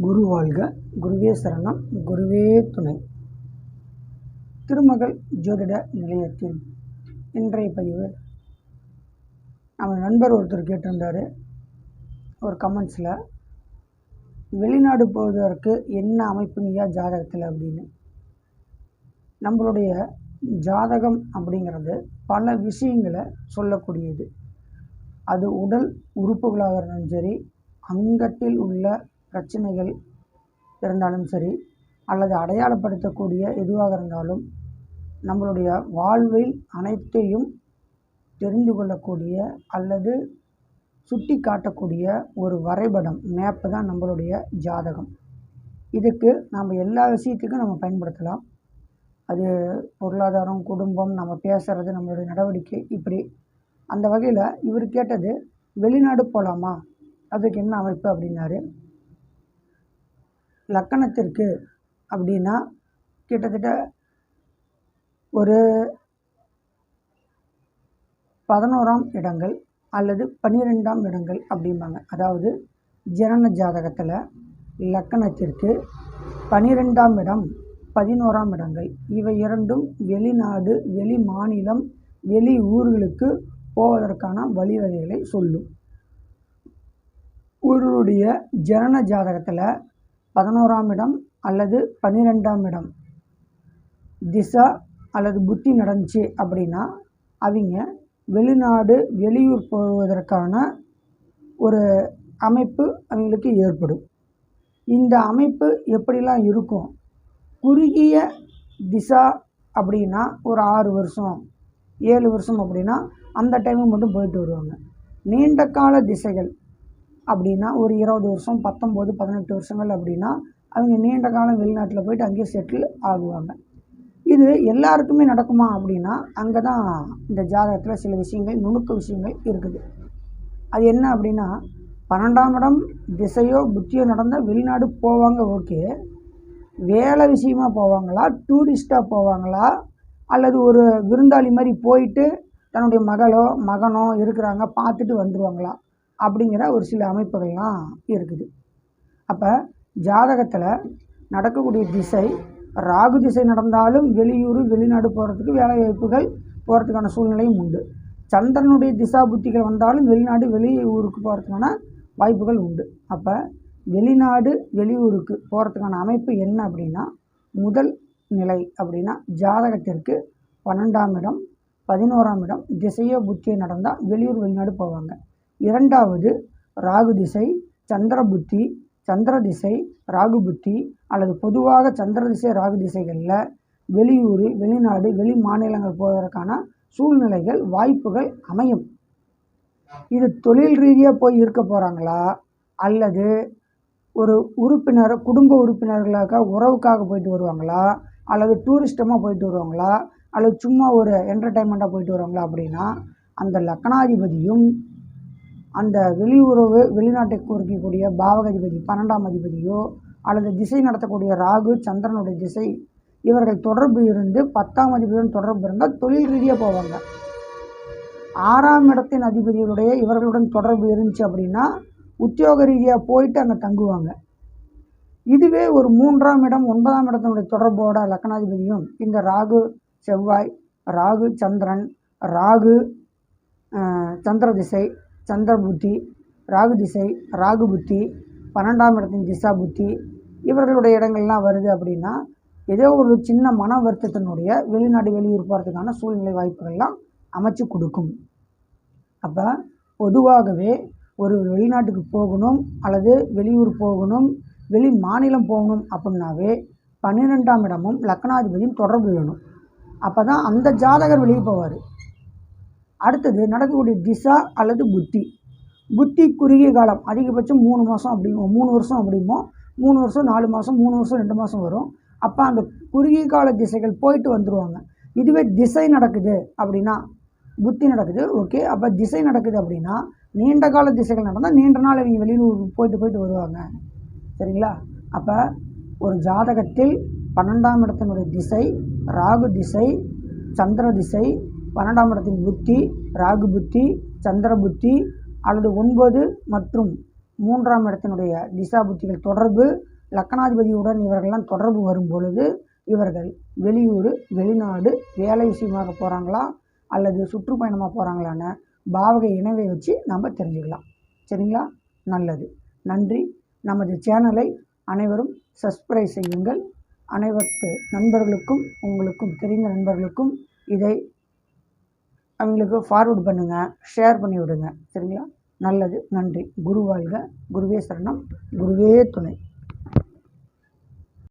குரு வாழ்க. குருவே சரணம். குருவே துணை. திருமகள் ஜோதிட நிலையத்தின் இன்றைய பதிவு. நம்ம நண்பர் ஒருத்தர் கேட்டிருந்தார். ஒரு கமெண்ட்ஸில் வெளிநாடு போவதற்கு என்ன அமைப்புங்கயா ஜாதகத்தில் அப்படின்னு. நம்மளுடைய ஜாதகம் அப்படிங்கிறது பல விஷயங்களை சொல்லக்கூடியது. அது உடல் உறுப்புகளாக இருந்தாலும் சரி அங்கத்தில் உள்ள பிரச்சனைகள் இருந்தாலும் சரி அல்லது அடையாளப்படுத்தக்கூடிய எதுவாக இருந்தாலும் நம்மளுடைய வாழ்வில் அனைத்தையும் தெரிந்து கொள்ளக்கூடிய அல்லது சுட்டி காட்டக்கூடிய ஒரு வரைபடம் மேப்பு தான் நம்மளுடைய ஜாதகம். இதுக்கு நம்ம எல்லா விஷயத்துக்கும் நம்ம பயன்படுத்தலாம். அது பொருளாதாரம் குடும்பம் நம்ம பேசுகிறது நம்மளுடைய நடவடிக்கை இப்படி. அந்த வகையில் இவர் கேட்டது வெளிநாடு போகலாமா அதுக்கு என்ன அமைப்பு அப்படின்னாரு? லக்கணத்திற்கு அப்படின்னா கிட்டத்தட்ட ஒரு பதினோராம் இடங்கள் அல்லது பன்னிரெண்டாம் இடங்கள் அப்படிம்பாங்க. அதாவது ஜனன ஜாதகத்தில் லக்கணத்திற்கு பன்னிரெண்டாம் இடம் பதினோராம் இடங்கள். இவை இரண்டும் வெளிநாடு வெளி மாநிலம் வெளி ஊர்களுக்கு போவதற்கான வழிவகைகளை சொல்லும். ஒருவருடைய ஜனன ஜாதகத்தில் பதினோராம் இடம் அல்லது பன்னிரெண்டாம் இடம். திசா அல்லது புத்தி நடந்துச்சு அப்படின்னா அவங்க வெளிநாடு வெளியூர் போவதற்கான ஒரு அமைப்பு அவங்களுக்கு ஏற்படும். இந்த அமைப்பு எப்படிலாம் இருக்கும்? குறுகிய திசா அப்படின்னா ஒரு ஆறு வருஷம் ஏழு வருஷம் அப்படின்னா அந்த டைமு மட்டும் போயிட்டு வருவாங்க. நீண்ட கால திசைகள் அப்படின்னா ஒரு இருபது வருஷம் பத்தொம்போது பதினெட்டு வருஷங்கள் அப்படின்னா அவங்க நீண்ட காலம் வெளிநாட்டில் போயிட்டு அங்கேயே செட்டில் ஆகுவாங்க. இது எல்லாருக்குமே நடக்குமா அப்படின்னா அங்கே தான் இந்த ஜாதகத்தில் சில விஷயங்கள் நுணுக்க விஷயங்கள் இருக்குது. அது என்ன அப்படின்னா பன்னெண்டாம் இடம் திசையோ புத்தியோ நடந்தால் வெளிநாடு போவாங்க ஓகே. வேலை விஷயமா போவாங்களா டூரிஸ்ட்டாக போவாங்களா அல்லது ஒரு விருந்தாளி மாதிரி போயிட்டு தன்னுடைய மகளோ மகனோ இருக்கிறாங்க பார்த்துட்டு வந்துடுவாங்களா அப்படிங்கிற ஒரு சில அமைப்புகள்லாம் இருக்குது. அப்போ ஜாதகத்தில் நடக்கக்கூடிய திசை ராகு திசை நடந்தாலும் வெளியூர் வெளிநாடு போகிறதுக்கு வேலை வாய்ப்புகள் போகிறதுக்கான சூழ்நிலையும் உண்டு. சந்திரனுடைய திசா புத்திகள் வந்தாலும் வெளிநாடு வெளியூருக்கு போகிறதுக்கான வாய்ப்புகள் உண்டு. அப்போ வெளிநாடு வெளியூருக்கு போகிறதுக்கான அமைப்பு என்ன அப்படின்னா முதல் நிலை அப்படின்னா ஜாதகத்திற்கு பன்னெண்டாம் இடம் பதினோராம் இடம் திசையோ புத்தியோ நடந்தால் வெளியூர் வெளிநாடு போவாங்க. இரண்டாவது ராகு திசை சந்திர புத்தி சந்திர திசை ராகு புத்தி அல்லது பொதுவாக சந்திர திசை ராகு திசைகளில் வெளியூர் வெளிநாடு வெளி மாநிலங்கள் போவதற்கான சூழ்நிலைகள் வாய்ப்புகள் அமையும். இது தொழில் ரீதியாக போய் இருக்க போகிறாங்களா அல்லது ஒரு உறுப்பினர் குடும்ப உறுப்பினர்களாக உறவுக்காக போயிட்டு வருவாங்களா? அல்லது டூரிஸ்டமாக போயிட்டு வருவாங்களா? அல்லது சும்மா ஒரு என்டர்டைன்மெண்ட்டாக போயிட்டு வருவாங்களா அப்படின்னா அந்த லக்னாதிபதியும் அந்த வெளியுறவு வெளிநாட்டை குறிக்கக்கூடிய பாவகாதிபதி பன்னெண்டாம் அதிபதியோ அல்லது திசை நடத்தக்கூடிய ராகு சந்திரனுடைய திசை இவர்கள் தொடர்பு இருந்து பத்தாம் அதிபதியுடன் தொடர்பு இருந்தால் தொழில் ரீதியாக போவாங்க. ஆறாம் இடத்தின் அதிபதிகளுடைய இவர்களுடன் தொடர்பு இருந்துச்சு அப்படின்னா உத்தியோக ரீதியாக போயிட்டு அங்கே தங்குவாங்க. இதுவே ஒரு மூன்றாம் இடம் ஒன்பதாம் இடத்தினுடைய தொடர்போட லக்னாதிபதியும் இந்த ராகு செவ்வாய் ராகு சந்திரன் ராகு சந்திர திசை சந்திர புத்தி ராகு திசை ராகு புத்தி பன்னெண்டாம் இடத்தின் திசா புத்தி இவர்களுடைய இடங்கள்லாம் வருது அப்படின்னா ஏதோ ஒரு சின்ன மன வருத்தத்தினுடைய வெளிநாடு வெளியூர் போகிறதுக்கான சூழ்நிலை வாய்ப்புகள்லாம் அமைச்சு கொடுக்கும். அப்போ பொதுவாகவே ஒரு வெளிநாட்டுக்கு போகணும் அல்லது வெளியூர் போகணும் வெளி மாநிலம் போகணும் அப்படின்னாவே பன்னிரெண்டாம் இடமும் லக்னாதிபதியும் தொடர்பு வேணும். அப்போ தான் அந்த ஜாதகர் வெளியே போவார். அடுத்தது நடக்கக்கூடிய திசா அல்லது புத்தி. புத்தி குறுகிய காலம் அதிகபட்சம் மூணு மாதம் அப்படிமோ மூணு வருஷம் அப்படிமோ மூணு வருஷம் நாலு மாதம் மூணு வருஷம் ரெண்டு மாதம் வரும். அப்போ அந்த குறுகிய கால திசைகள் போயிட்டு வந்துடுவாங்க இதுவே திசை நடக்குது அப்படின்னா புத்தி நடக்குது ஓகே. அப்போ திசை நடக்குது அப்படின்னா நீண்ட கால திசைகள் நடந்தால் நீண்ட நாள் இவங்க வெளியில் போயிட்டு போயிட்டு வருவாங்க. சரிங்களா? அப்போ ஒரு ஜாதகத்தில் பன்னெண்டாம் இடத்தினுடைய திசை ராகு திசை சந்திர திசை பன்னெண்டாம் இடத்தின் புத்தி ராகு புத்தி சந்திர புத்தி அல்லது ஒன்பது மற்றும் மூன்றாம் இடத்தினுடைய திசா புத்திகள் தொடர்பு. லக்கணாதிபதியுடன் இவர்கள்லாம் தொடர்பு வரும் பொழுது இவர்கள் வெளியூர் வெளிநாடு வேலை விஷயமாக போகிறாங்களா அல்லது சுற்றுப்பயணமாக போகிறாங்களான்னு பாவக இணைவை வச்சு நம்ம தெரிஞ்சுக்கலாம். சரிங்களா? நல்லது. நன்றி. நமது சேனலை அனைவரும் சப்ஸ்கிரைப் செய்யுங்கள். அனைவருக்கு நண்பர்களுக்கும் உங்களுக்கும் தெரிந்த நண்பர்களுக்கும் இதை அவங்களுக்கு ஃபார்வர்ட் பண்ணுங்கள் ஷேர் பண்ணி விடுங்க. சரிங்களா? நல்லது நன்றி. குரு வாழ்க. குருவே சரணம். குருவே துணை.